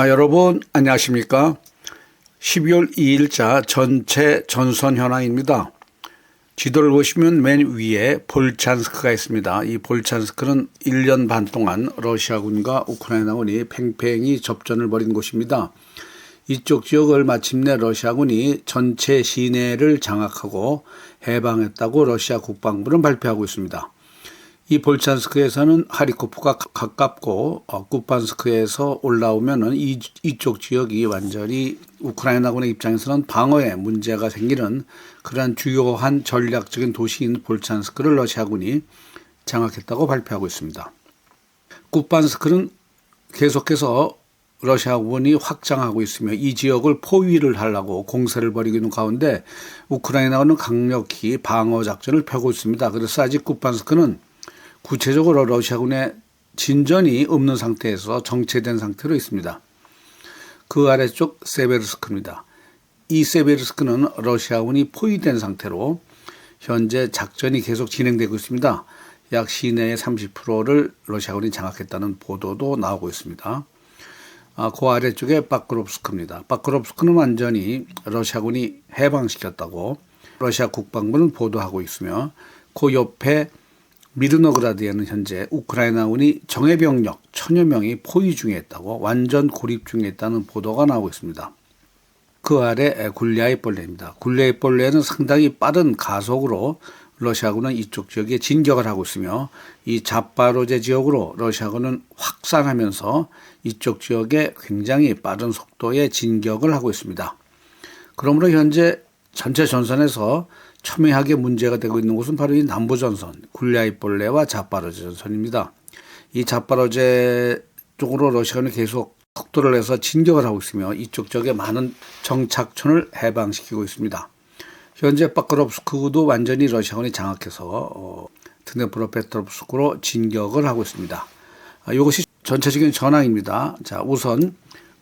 아, 여러분 안녕하십니까? 12월 2일자 전체 전선 현황입니다. 지도를 보시면 맨 위에 볼찬스크가 있습니다. 이 볼찬스크는 1년 반 동안 러시아군과 우크라이나군이 팽팽히 접전을 벌인 곳입니다. 이쪽 지역을 마침내 러시아군이 전체 시내를 장악하고 해방했다고 러시아 국방부는 발표하고 있습니다. 이 볼찬스크에서는 하리코프가 가깝고 어, 쿠판스크에서 올라오면은 이, 이쪽 지역이 완전히 우크라이나군의 입장에서는 방어에 문제가 생기는 그러한 주요한 전략적인 도시인 볼찬스크를 러시아군이 장악했다고 발표하고 있습니다. 쿠판스크는 계속해서 러시아군이 확장하고 있으며 이 지역을 포위를 하려고 공세를 벌이고 있는 가운데 우크라이나군은 강력히 방어 작전을 펴고 있습니다. 그래서 아직 쿠판스크는 구체적으로 러시아군의 진전이 없는 상태에서 정체된 상태로 있습니다. 그 아래쪽 세베르스크입니다. 이 세베르스크는 러시아군이 포위된 상태로 현재 작전이 계속 진행되고 있습니다. 약 시내의 30%를 러시아군이 장악했다는 보도도 나오고 있습니다. 아, 그 아래쪽에 바크롭스크입니다. 바크롭스크는 완전히 러시아군이 해방시켰다고 러시아 국방부는 보도하고 있으며 그 옆에 미르노그라드에는 현재 우크라이나군이 정예병력 천여 명이 포위 중에 있다고 완전 고립 중에 있다는 보도가 나오고 있습니다. 그 아래 굴리아이벌레입니다. 굴리아이벌레는 상당히 빠른 가속으로 러시아군은 이쪽 지역에 진격을 하고 있으며 이 자파로제 지역으로 러시아군은 확산하면서 이쪽 지역에 굉장히 빠른 속도의 진격을 하고 있습니다. 그러므로 현재 전체 전선에서 첨예하게 문제가 되고 있는 곳은 바로 이 남부전선, 굴리아이볼레와 자파로제 전선입니다. 이 자파로제 쪽으로 러시아는 계속 속도를 내서 진격을 하고 있으며 이쪽 지역에 많은 정착촌을 해방시키고 있습니다. 현재 바크롭스크도 완전히 러시아군이 장악해서 어, 드네프로페트롭스크로 진격을 하고 있습니다. 아, 이것이 전체적인 전황입니다. 자, 우선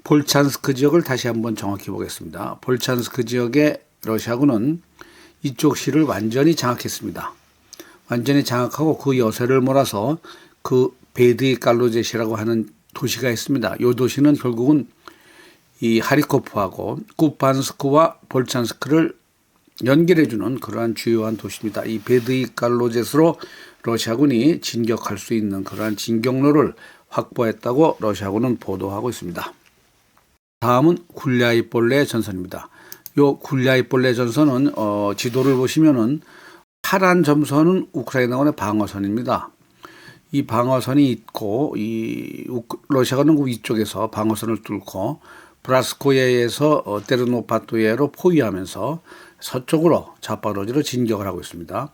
볼찬스크 지역을 다시 한번 정확히 보겠습니다. 볼찬스크 지역의 러시아군은 이쪽 시를 완전히 장악했습니다. 완전히 장악하고 그 여세를 몰아서 그 베드이 깔로제시라고 하는 도시가 있습니다. 이 도시는 결국은 이 하리코프하고 쿠판스크와 볼찬스크를 연결해주는 그러한 주요한 도시입니다. 이 베드이 깔로제스로 러시아군이 진격할 수 있는 그러한 진격로를 확보했다고 러시아군은 보도하고 있습니다. 다음은 굴리아이볼레 전선입니다. 요 굴리아이볼레 전선은 어, 지도를 보시면은 파란 점선은 우크라이나군의 방어선입니다. 이 방어선이 있고 이 러시아군은 그 위쪽에서 방어선을 뚫고 브라스코예에서 어, 테르노파토예로 포위하면서 서쪽으로 자파로지로 진격을 하고 있습니다.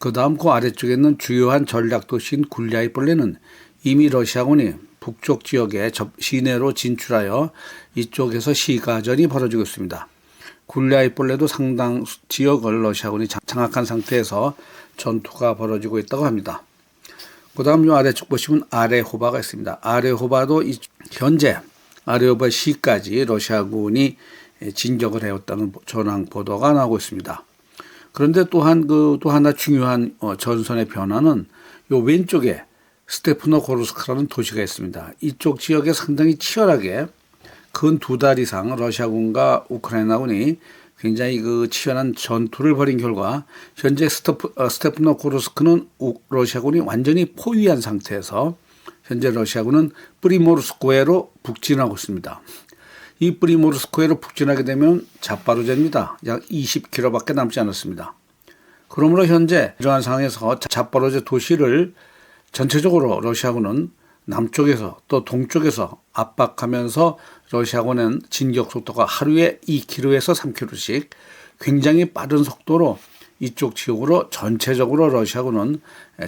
그 다음 그 아래쪽에 있는 주요한 전략 도시인 굴리아이볼레는 이미 러시아군이 북쪽 지역의 시내로 진출하여 이쪽에서 시가전이 벌어지고 있습니다. 굴리아이볼레도 상당 지역을 러시아군이 장악한 상태에서 전투가 벌어지고 있다고 합니다. 그 다음 요 아래쪽 보시면 아레호바가 있습니다. 아레호바도 현재 아레호바 시까지 러시아군이 진격을 해왔다는 전황 보도가 나오고 있습니다. 그런데 또한 그 또 하나 중요한 어, 전선의 변화는 요 왼쪽에 스테프노 고르스크라는 도시가 있습니다. 이쪽 지역에 상당히 치열하게 근 두 달 이상 러시아군과 우크라이나군이 굉장히 그 치열한 전투를 벌인 결과 현재 스테프, 어, 스테프노 코르스크는 러시아군이 완전히 포위한 상태에서 현재 러시아군은 프리모르스코에로 북진하고 있습니다. 이 프리모르스코에로 북진하게 되면 자파로제입니다. 약 20km밖에 남지 않았습니다. 그러므로 현재 이러한 상황에서 자파로제 도시를 전체적으로 러시아군은 남쪽에서 또 동쪽에서 압박하면서 러시아군은 진격 속도가 하루에 2km에서 3km씩 굉장히 빠른 속도로 이쪽 지역으로 전체적으로 러시아군은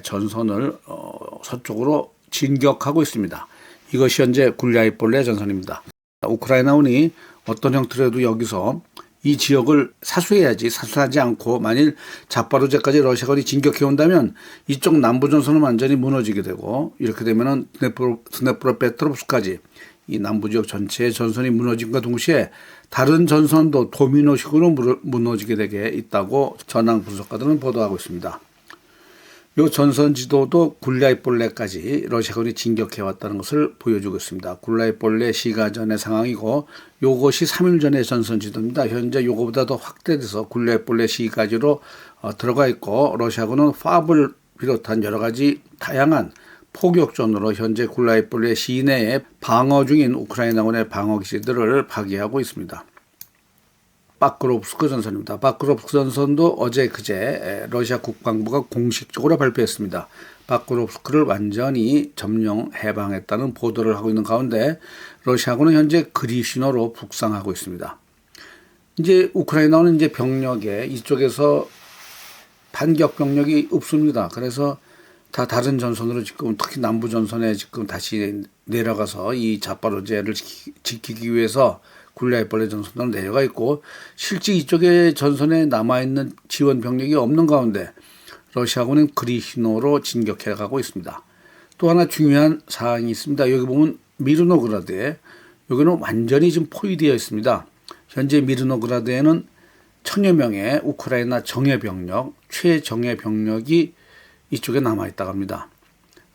전선을 어, 서쪽으로 진격하고 있습니다. 이것이 현재 굴리아이폴레 전선입니다. 우크라이나군이 어떤 형태로도 여기서 이 지역을 사수해야지 사수하지 않고 만일 자파로제까지 러시아군이 진격해 온다면 이쪽 남부 전선은 완전히 무너지게 되고 이렇게 되면은 드네프로, 드네프로 페트롭스까지 이 남부 지역 전체의 전선이 무너진과 동시에 다른 전선도 도미노식으로 무너지게 되게 있다고 전황 분석가들은 보도하고 있습니다. 요 전선 지도도 굴라이볼레까지 러시아군이 진격해 왔다는 것을 보여주고 있습니다. 굴라이볼레 시가전의 상황이고 요것이 3일 전의 전선 지도입니다. 현재 요거보다 더 확대돼서 굴라이볼레 시가지로 어, 들어가 있고 러시아군은 파브를 비롯한 여러 가지 다양한 포격전으로 현재 굴라이볼레 시내에 방어 중인 우크라이나군의 방어 기지들을 파괴하고 있습니다. 바크롭스크 전선입니다. 바크롭스크 전선도 어제 그제 러시아 국방부가 공식적으로 발표했습니다. 바크롭스크를 완전히 점령 해방했다는 보도를 하고 있는 가운데 러시아군은 현재 그리시노로 북상하고 있습니다. 이제 우크라이나는 이제 병력에 이쪽에서 반격 병력이 없습니다. 그래서 다 다른 전선으로 지금 특히 남부 전선에 지금 다시 내려가서 이 자파로제를 지키 기 위해서 굴라이벌레 전선으로 내려가 있고 실제 이쪽에 전선에 남아 있는 지원 병력이 없는 가운데 러시아군은 그리시노로 진격해 가고 있습니다. 또 하나 중요한 사항이 있습니다. 여기 보면 미르노그라드에 여기는 완전히 지금 포위되어 있습니다. 현재 미르노그라드에는 천여 명의 우크라이나 정예 병력, 최정예 병력이 이쪽에 남아 있다고 합니다.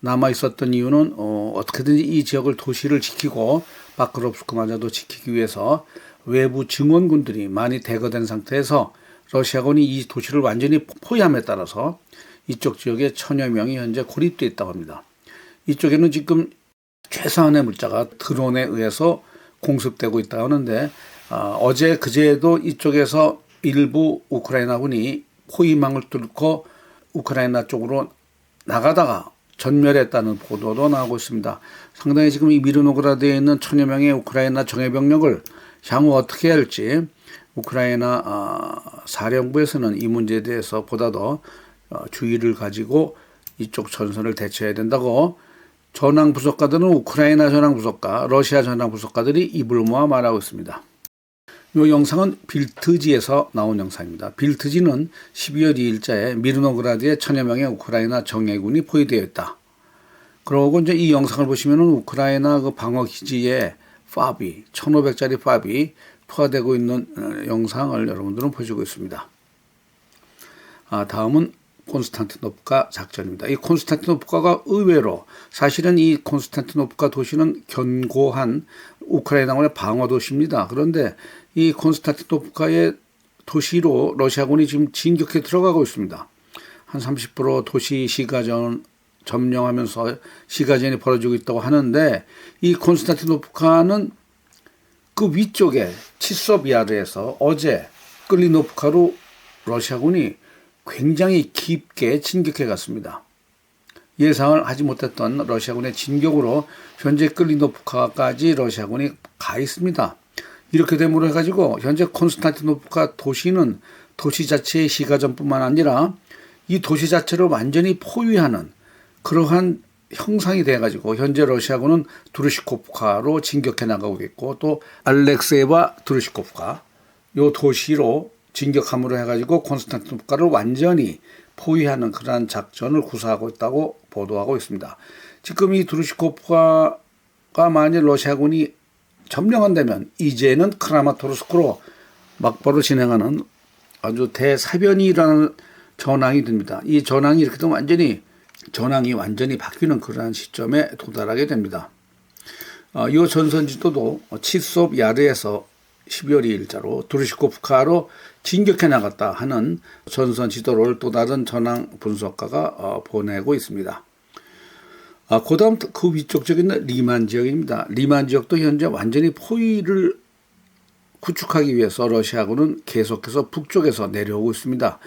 남아 있었던 이유는 어, 어떻게든지 이 지역을 도시를 지키고 바크롭스크마저도 지키기 위해서 외부 증원군들이 많이 대거된 상태에서 러시아군이 이 도시를 완전히 포위함에 따라서 이쪽 지역에 천여 명이 현재 고립되어 있다고 합니다. 이쪽에는 지금 최소한의 물자가 드론에 의해서 공습되고 있다 하는데 어, 어제 그제도 이쪽에서 일부 우크라이나군이 포위망을 뚫고 우크라이나 쪽으로 나가다가 전멸했다는 보도도 나오고 있습니다. 상당히 지금 이 미르노그라드에 있는 천여 명의 우크라이나 정예 병력을 향후 어떻게 할지 우크라이나 아, 사령부에서는 이 문제에 대해서 보다 더 어, 주의를 가지고 이쪽 전선을 대처해야 된다고 전황 부속가들은 우크라이나 전황 부속가, 러시아 전황 부속가들이 입을 모아 말하고 있습니다. 이 영상은 빌트지에서 나온 영상입니다. 빌트지는 12월 2일자에 미르노그라드에 천여 명의 우크라이나 정예군이 포위되어 있다. 그러고 이제 이 영상을 보시면은 우크라이나 그 방어 기지에 파비 1,500짜리 파비 투하되고 있는 어, 영상을 여러분들은 보시고 있습니다. 아, 다음은 콘스탄티노프카 작전입니다. 이 콘스탄티노프카가 의외로 사실은 이 콘스탄티노프카 도시는 견고한 우크라이나군의 방어 도시입니다. 그런데 이 콘스탄티노프카의 도시로 러시아군이 지금 진격해 들어가고 있습니다. 한 30% 도시 시가전 점령하면서 시가전이 벌어지고 있다고 하는데 이 콘스탄티노프카는 그 위쪽에 치소비아르에서 어제 끌리노프카로 러시아군이 굉장히 깊게 진격해 갔습니다. 예상을 하지 못했던 러시아군의 진격으로 현재 끌리노프카까지 러시아군이 가 있습니다. 이렇게 됨으로 해가지고 현재 콘스탄티노프카 도시는 도시 자체의 시가전뿐만 아니라 이 도시 자체를 완전히 포위하는 그러한 형상이 돼가지고 현재 러시아군은 두르시코프카로 진격해 나가고 있고 또 알렉세이바 두르시코프카 요 도시로 진격함으로 해가지고 콘스탄티노프카를 완전히 포위하는 그러한 작전을 구사하고 있다고 보도하고 있습니다. 지금 이 두르시코프카가 만일 러시아군이 점령한다면 이제는 크라마토르스크로 막바로 진행하는 아주 대사변이 일어나는 전황이 됩니다. 이 전황이 이렇게 되면 완전히 전황이 완전히 바뀌는 그러한 시점에 도달하게 됩니다. 어, 이 전선 지도도 치섭 야르에서 12월 2일자로 두르시코프카로 진격해 나갔다 하는 전선 지도를 또 다른 전황 분석가가 어, 보내고 있습니다. 아, 그 다음 그 위쪽 있는 리만 지역입니다. 리만 지역도 현재 완전히 포위를 구축하기 위해서 러시아군은 계속해서 북쪽에서 내려오고 있습니다.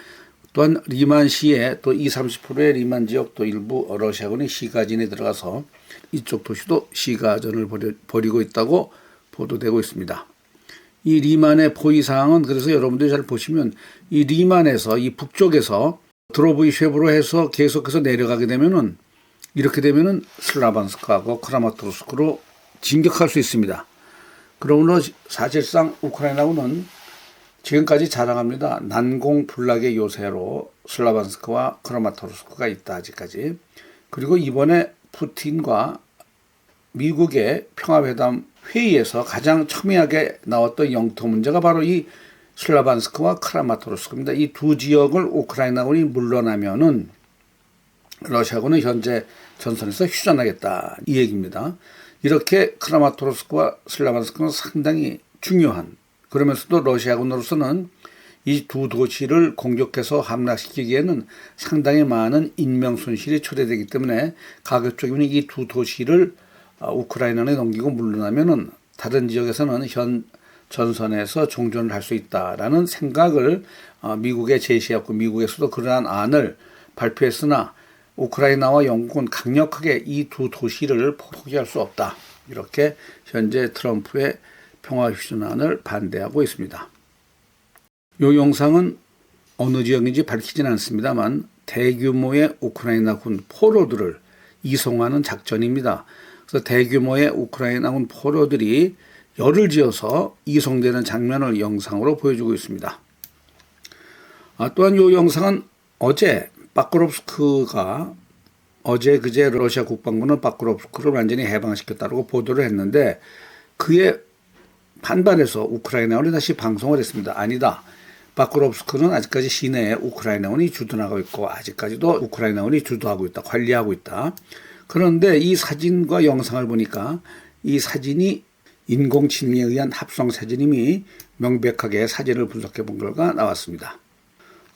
또한 리만 시에 또 20, 30%의 리만 지역도 일부 러시아군이 시가진에 들어가서 이쪽 도시도 시가전을 벌이고 있다고 보도되고 있습니다. 이 리만의 포위 사항은 그래서 여러분들이 잘 보시면 이 리만에서 이 북쪽에서 드로브이 쉐브로 해서 계속해서 내려가게 되면은 이렇게 되면은 슬라반스크하고 크라마토르스크로 진격할 수 있습니다. 그러므로 사실상 우크라이나군은 지금까지 자랑합니다. 난공불락의 요새로 슬라반스크와 크라마토르스크가 있다 아직까지. 그리고 이번에 푸틴과 미국의 평화회담 회의에서 가장 첨예하게 나왔던 영토 문제가 바로 이 슬라반스크와 크라마토르스크입니다. 이 두 지역을 우크라이나군이 물러나면은 러시아군은 현재 전선에서 휴전하겠다 이 얘기입니다. 이렇게 크라마토르스크와 슬라반스크는 상당히 중요한 그러면서도 러시아군으로서는 이 두 도시를 공격해서 함락시키기에는 상당히 많은 인명 손실이 초래되기 때문에 가급적이면 이 두 도시를 어, 우크라이나에 넘기고 물러나면은 다른 지역에서는 현 전선에서 종전을 할 수 있다라는 생각을 어, 미국에 제시했고 미국에서도 그러한 안을 발표했으나 우크라이나와 영국은 강력하게 이 두 도시를 포기할 수 없다. 이렇게 현재 트럼프의 평화 휴전안을 반대하고 있습니다. 이 영상은 어느 지역인지 밝히지는 않습니다만 대규모의 우크라이나군 포로들을 이송하는 작전입니다. 그래서 대규모의 우크라이나군 포로들이 열을 지어서 이송되는 장면을 영상으로 보여주고 있습니다. 아, 또한 이 영상은 어제 바크롭스크가 어제 그제 러시아 국방부는 바크롭스크를 완전히 해방시켰다고 보도를 했는데 그에 반발해서 우크라이나군이 다시 방송을 했습니다. 아니다. 바크롭스크는 아직까지 시내에 우크라이나군이 주둔하고 있고 아직까지도 우크라이나군이 주도하고 있다. 관리하고 있다. 그런데 이 사진과 영상을 보니까 이 사진이 인공지능에 의한 합성 사진임이 명백하게 사진을 분석해 본 결과 나왔습니다.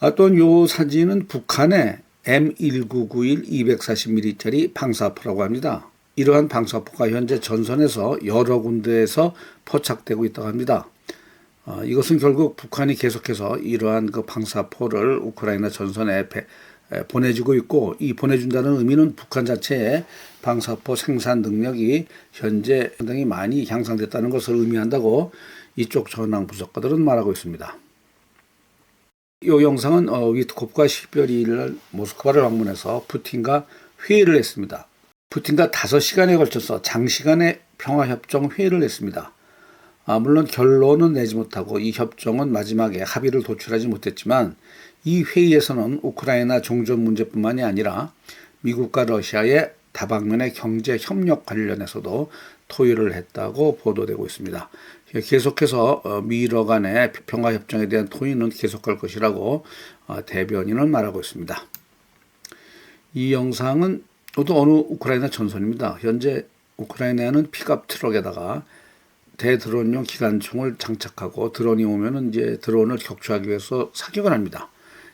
아, 또한 요 사진은 북한의 M1991 240mm짜리 방사포라고 합니다. 이러한 방사포가 현재 전선에서 여러 군데에서 포착되고 있다고 합니다. 어, 이것은 결국 북한이 계속해서 이러한 그 방사포를 우크라이나 전선에 배, 에, 보내주고 있고 이 보내준다는 의미는 북한 자체의 방사포 생산 능력이 현재 상당히 많이 향상됐다는 것을 의미한다고 이쪽 전황 분석가들은 말하고 있습니다. 이 영상은 어, 위트코프가 12월 2일 날 모스크바를 방문해서 푸틴과 회의를 했습니다. 푸틴과 5시간에 걸쳐서 장시간의 평화협정 회의를 했습니다. 아, 물론 결론은 내지 못하고 이 협정은 마지막에 합의를 도출하지 못했지만 이 회의에서는 우크라이나 종전 문제뿐만이 아니라 미국과 러시아의 다방면의 경제 협력 관련해서도 토의를 했다고 보도되고 있습니다. 계속해서 어, 미러 간의 평화 협정에 대한 토의는 계속할 것이라고 어, 대변인은 말하고 있습니다. 이 영상은 또 어느 우크라이나 전선입니다. 현재 우크라이나는 픽업 트럭에다가 대드론용 기관총을 장착하고 드론이 오면은 이제 드론을 격추하기 위해서 사격을 합니다.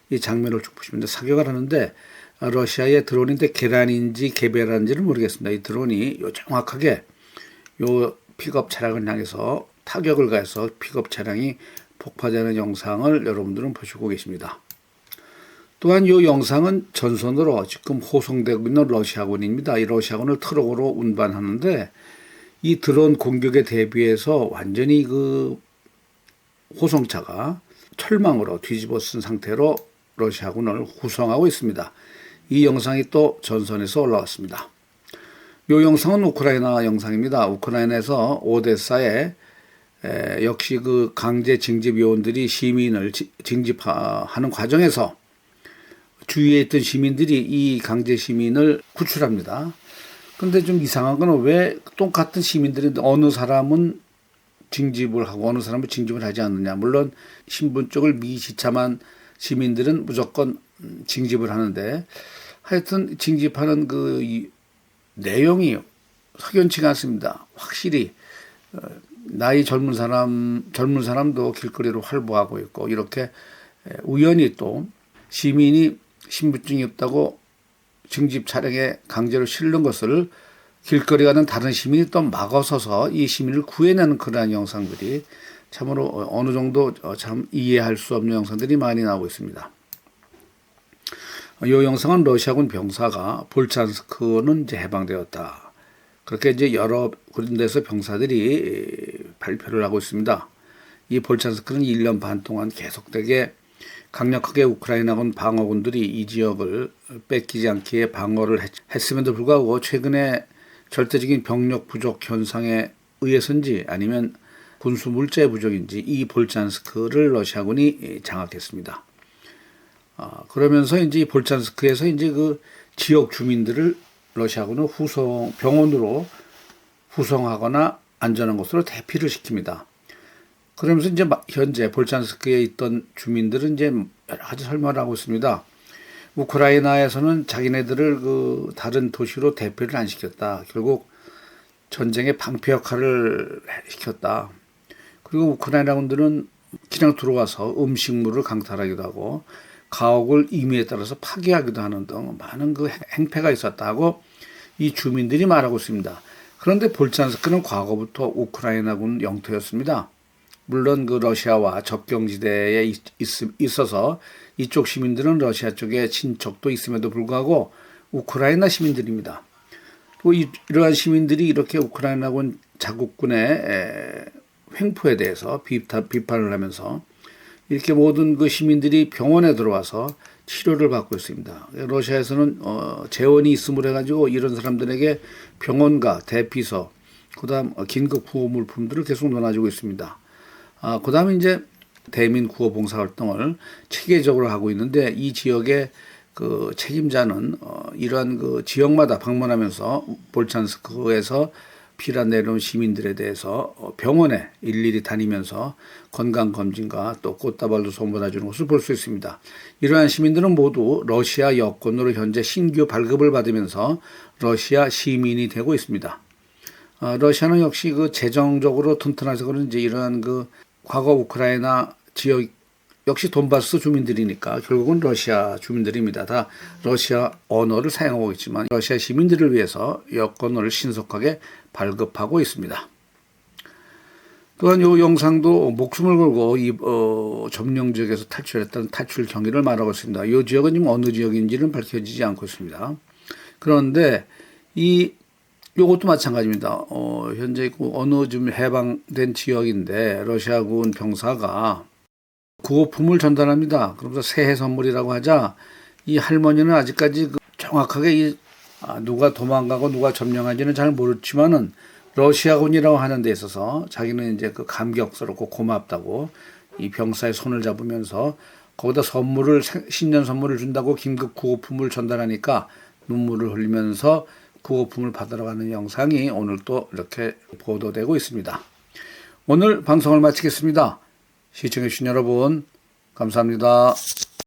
이 장면을 쭉 보시면 사격을 하는데 러시아의 드론인데 계란인지 개배란지를 모르겠습니다. 이 드론이 요 정확하게 요 픽업 차량을 향해서 타격을 가해서 픽업 차량이 폭파되는 영상을 여러분들은 보시고 계십니다. 또한 이 영상은 전선으로 지금 호송되고 있는 러시아군입니다. 이 러시아군을 트럭으로 운반하는데 이 드론 공격에 대비해서 완전히 그 호송차가 철망으로 뒤집어 쓴 상태로 러시아군을 후송하고 있습니다. 이 영상이 또 전선에서 올라왔습니다. 이 영상은 우크라이나 영상입니다. 우크라이나에서 오데사에 에, 역시 그 강제 징집 요원들이 시민을 지, 징집하는 과정에서 주위에 있던 시민들이 이 강제 시민을 구출합니다. 근데 좀 이상한 건 왜 똑같은 시민들이 어느 사람은 징집을 하고 어느 사람은 징집을 하지 않느냐. 물론 신분 쪽을 미지참한 시민들은 무조건 징집을 하는데 하여튼 징집하는 그 내용이 석연치가 않습니다. 확실히 어, 나이 젊은 사람 젊은 사람도 길거리로 활보하고 있고 이렇게 우연히 또 시민이 신분증이 없다고 징집 차량에 강제로 실는 것을 길거리 가는 다른 시민이 또 막아서서 이 시민을 구해내는 그러한 영상들이 참으로 어느 정도 참 이해할 수 없는 영상들이 많이 나오고 있습니다. 이 영상은 러시아군 병사가 볼찬스크는 이제 해방되었다. 그렇게 이제 여러 군데서 병사들이 발표를 하고 있습니다. 이 볼찬스크는 1년 반 동안 계속되게 강력하게 우크라이나군 방어군들이 이 지역을 뺏기지 않기에 방어를 했음에도 불구하고 최근에 절대적인 병력 부족 현상에 의해서인지 아니면 군수 물자 부족인지 이 볼찬스크를 러시아군이 장악했습니다. 아, 그러면서 이제 볼찬스크에서 이제 그 지역 주민들을 러시아군은 후송 병원으로 후송하거나 안전한 곳으로 대피를 시킵니다. 그러면서 이제 현재 볼찬스크에 있던 주민들은 이제 여러 가지 설명을 하고 있습니다. 우크라이나에서는 자기네들을 그 다른 도시로 대피를 안 시켰다. 결국 전쟁의 방패 역할을 시켰다. 그리고 우크라이나군들은 그냥 들어와서 음식물을 강탈하기도 하고 가옥을 임의에 따라서 파괴하기도 하는 등 많은 그 행패가 있었다고 이 주민들이 말하고 있습니다. 그런데 볼찬스크는 과거부터 우크라이나군 영토였습니다. 물론 그 러시아와 접경지대에 있, 있어서 이쪽 시민들은 러시아 쪽에 친척도 있음에도 불구하고 우크라이나 시민들입니다. 또 이, 이러한 시민들이 이렇게 우크라이나군 자국군의 에, 횡포에 대해서 비판, 비판을 하면서 이렇게 모든 그 시민들이 병원에 들어와서 치료를 받고 있습니다. 러시아에서는 어, 재원이 있음을 해가지고 이런 사람들에게 병원과 대피소, 그다음 긴급 구호 물품들을 계속 나눠주고 있습니다. 아, 그다음에 이제 대민 구호 봉사 활동을 체계적으로 하고 있는데 이 지역의 그 책임자는 어, 이러한 그 지역마다 방문하면서 볼찬스크에서 피란 내려온 시민들에 대해서 어, 병원에 일일이 다니면서 건강 검진과 또 꽃다발도 선물해 주는 것을 볼 수 있습니다. 이러한 시민들은 모두 러시아 여권으로 현재 신규 발급을 받으면서 러시아 시민이 되고 있습니다. 어, 러시아는 역시 그 재정적으로 튼튼해서 그런지 이러한 그 과거 우크라이나 지역 역시 돈바스 주민들이니까 결국은 러시아 주민들입니다. 다 러시아 언어를 사용하고 있지만 러시아 시민들을 위해서 여권을 신속하게 발급하고 있습니다. 또한 이 영상도 목숨을 걸고 이 어, 점령 지역에서 탈출했던 탈출 경위를 말하고 있습니다. 이 지역은 지금 어느 지역인지는 밝혀지지 않고 있습니다. 그런데 이 요것도 마찬가지입니다. 어, 현재 그 어느 좀 해방된 지역인데 러시아군 병사가 구호품을 전달합니다. 그러면서 새해 선물이라고 하자 이 할머니는 아직까지 그 정확하게 이 아, 누가 도망가고 누가 점령한지는 잘 모르지만은 러시아군이라고 하는 데 있어서 자기는 이제 그 감격스럽고 고맙다고 이 병사의 손을 잡으면서 거기다 선물을 신년 선물을 준다고 긴급 구호품을 전달하니까 눈물을 흘리면서 구호품을 받으러 가는 영상이 오늘 또 이렇게 보도되고 있습니다. 오늘 방송을 마치겠습니다. 시청해주신 여러분, 감사합니다.